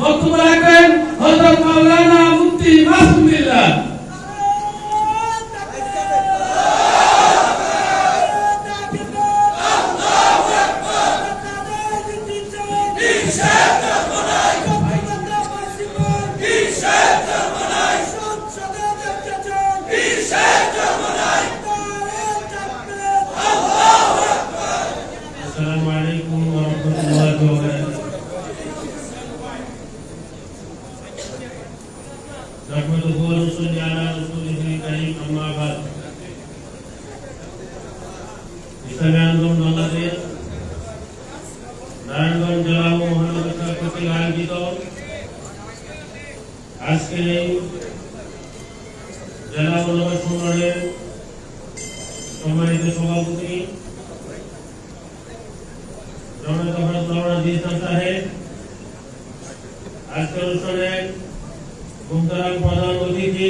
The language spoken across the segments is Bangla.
বক্তব্য রাখবেন হযরত মাওলানা মুফতি أما بعد ইসলামী আন্দোলন বাংলাদেশ নারায়ণগঞ্জ জেলা ও মহানগর শাখা কর্তৃক আয়োজিত আজকের এই জেলা ও নগর সম্মেলনের সম্মানিত সভাপতি জননেতা ভারত নবরাজ ইসলাম সাহেব আজকের অনুষ্ঠানে মুক্তারাম প্রধান অতিথি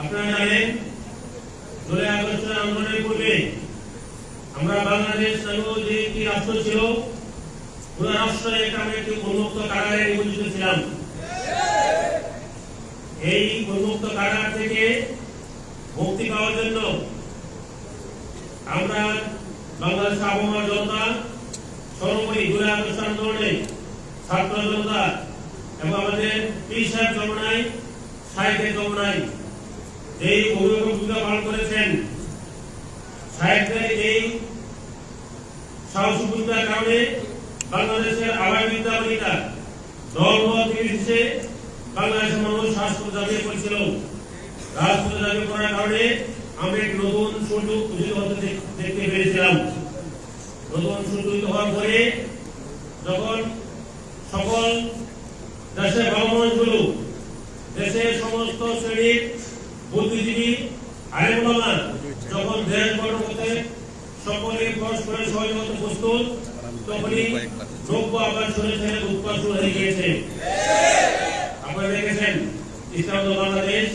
আপনারা জানেন জুলাই আগস্টের আন্দোলনের পূর্বে আমরা বাংলাদেশ যে একটি রাষ্ট্র ছিল, পুরো রাষ্ট্রে একটি উন্মুক্ত কারাগারে ছিলাম। এই উন্মুক্ত কারাগার থেকে মুক্তি পাওয়ার জন্য আমরা বাংলাদেশ আবহাওয়া জনতা, সর্বোপরি জুলাই আগস্ট আন্দোলনে ছাত্র জনতা এবং আমাদের পীর সাহেব চরণাই সাহেবের চরণাই এই অভিভাবক ভূমিকা পালন করেছেন, সাহেবদের এই সাহসী ভূমিকার কারণে বাংলাদেশের আবাই বিদ্যাপতিটা দল মত নির্বিশেষে বাংলাদেশের মানুষ শ্বাসকষ্ট দাবিয়ে করেছিল রাজপথে দাবি করার কারণে আমরা একটি নতুন সুযোগ উদিত হতে দেখ- দেখতে পেরেছিলাম নতুন সুযোগ হওয়ার পরে যখন সকল দেশের ভালো দেশের সমস্ত শ্রেণির বুদ্ধিজীবী আলেমুলামা যখন দেশ গঠন করতে সকলে পরস্পরের সহযোগিতা প্রস্তুত, তখনই দ্রব্য আবার শুনে ছেড়ে উৎপাদ শুরু হয়ে গিয়েছে। আপনারা দেখেছেন, ইসলাম বাংলাদেশ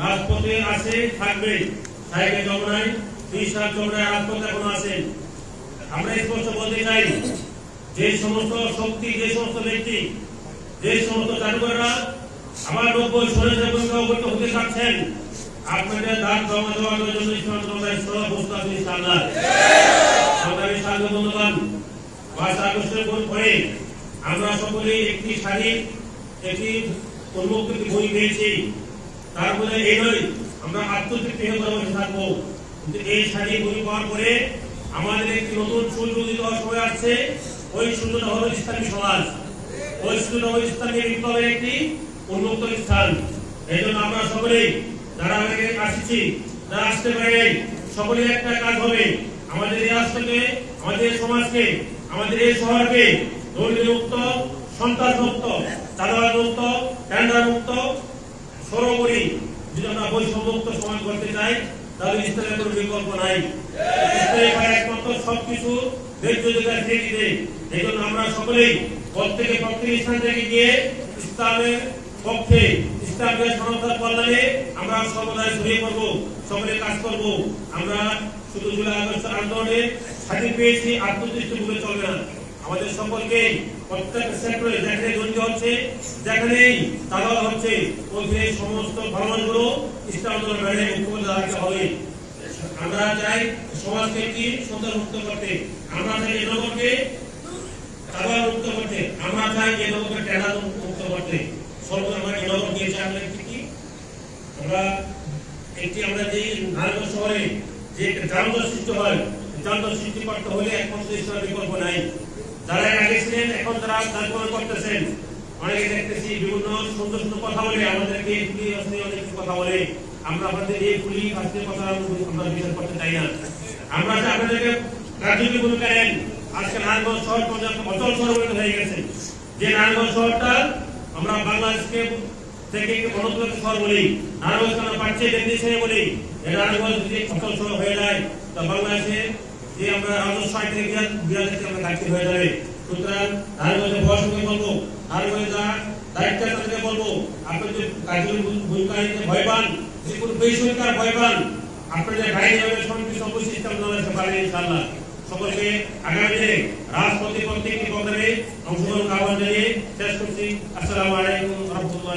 রাজপথে আছে, থাকবে। সাহেবের যমুনায় তিসার যমুনায় রাজপথে এখনও আছেন আমরা স্পষ্ট বলতে চাই, যে সমস্ত শক্তি, যে সমস্ত ব্যক্তি, যে সমস্ত জাদুঘররা আমার নব্বই সরে ভূমিকা অবহিত হতে চাচ্ছেন আপনাদের দান জমা দেওয়ার জন্য ইসলাম জমায় সব আছে ইনশাআল্লাহ সংগ্রামী সাধু বন্ধুগণ, পাঁচ আগস্টের পর আমরা সকলেই একটি শাড়ি, একটি উন্মুক্ত বই পেয়েছি। তার মধ্যে এই নয়, আমরা আত্মতৃপ্তি হয়ে বসে থাকব। কিন্তু এই শাড়ি বই পাওয়ার পরে আমাদের একটি নতুন সূর্য উদিত সময় আসছে। ওই সূর্যটা হলো ইসলামী সমাজ। ওই সূর্য হলো ইসলামী বিপ্লবের একটি উন্মুক্ত স্থান এই জন্য আমরা সকলেই যারা আমাদের আসছি, যারা আসতে পারে, সকলেই একটা কাজ হবে। আমাদের এই রাষ্ট্রকে, আমাদের এই সমাজকে, আমাদের এই শহরকে দুর্নীতি মুক্ত, সন্ত্রাস মুক্ত চাঁদাবাদ মুক্ত, টেন্ডার মুক্ত, সর্বোপরি যদি আমরা বৈষম্যমুক্ত সমাজ করতে চাই তাহলে ইসলামের কোনো বিকল্প নাই। একমাত্র সবকিছু ধৈর্য দিতে দিয়ে দিতে। এই জন্য আমরা সকলেই প্রত্যেকে প্রত্যেক স্থান থেকে গিয়ে ইসলামের পক্ষে ইসলামের সনাতন কল্যাণে আমরা সর্বদাই ছড়িয়ে পড়ব সকলে কাজ করব। আমরা শুধু জুলাই আগস্ট আন্দোলনে স্বাধীন পেয়েছি আত্মদৃষ্টি ভুলে চলবে না। আমাদের সকলকে প্রত্যেক সেক্টরে যেখানে দুর্নীতি হচ্ছে, যেখানেই তাগাদ হচ্ছে, ওইখানে সমস্ত ভ্রমণগুলো ইসলাম আন্দোলন বাইরে মুখ্যমন্ত্রী দাঁড়াতে হবে। আমরা চাই সমাজকে কি সুন্দর মুক্ত করতে। আমরা চাই এই নগরকে তাগাদ মুক্ত করতে। আমরা চাই এই নগরকে টেনা মুক্ত করতে। একটা সৃষ্টি হয়, যানজট সৃষ্টি করতে হলে কথা বলে আমরা আমাদের এই পুলিশ আজকের কথা আমরা চাই না। আমরা আপনাদেরকে রাজনৈতিক ভূমিকা নেন আজকে নারায়ণগঞ্জ শহর পর্যন্ত অচল শহর হয়ে গেছে। যে নারায়ণগঞ্জ শহরটা আমরা বাংলাদেশকে থেকে গণতন্ত্র শহর বলি। নারায়ণগঞ্জ আমরা পাচ্ছি দেশ হিসেবে বলি। নারায়ণগঞ্জ যদি অচল শহর হয়ে যায়, তো বাংলাদেশে যে আমরা রাজস্ব আয় থেকে বিরাট একটি আমরা ঘাটতি হয়ে যাবে। সুতরাং নারায়ণগঞ্জে বয়সকে বলব নারায়ণগঞ্জে যারা দায়িত্ব তাদেরকে বলব, আপনি যে কাজের ভূমিকা নিতে ভয় পান, যে কোনো বেসরকার ভয় পান, আপনাদের গাড়ি যাবে সমিতি সব সিস্টেম জানাতে পারবেন ইনশাআল্লাহ। সকলকে আগামী দিনে রাজপথে প্রত্যেকটি প্রোগ্রামে অংশগ্রহণ আহ্বান জানিয়ে শেষ করছি। আসসালামু আলাইকুম রহমতুল্লাহ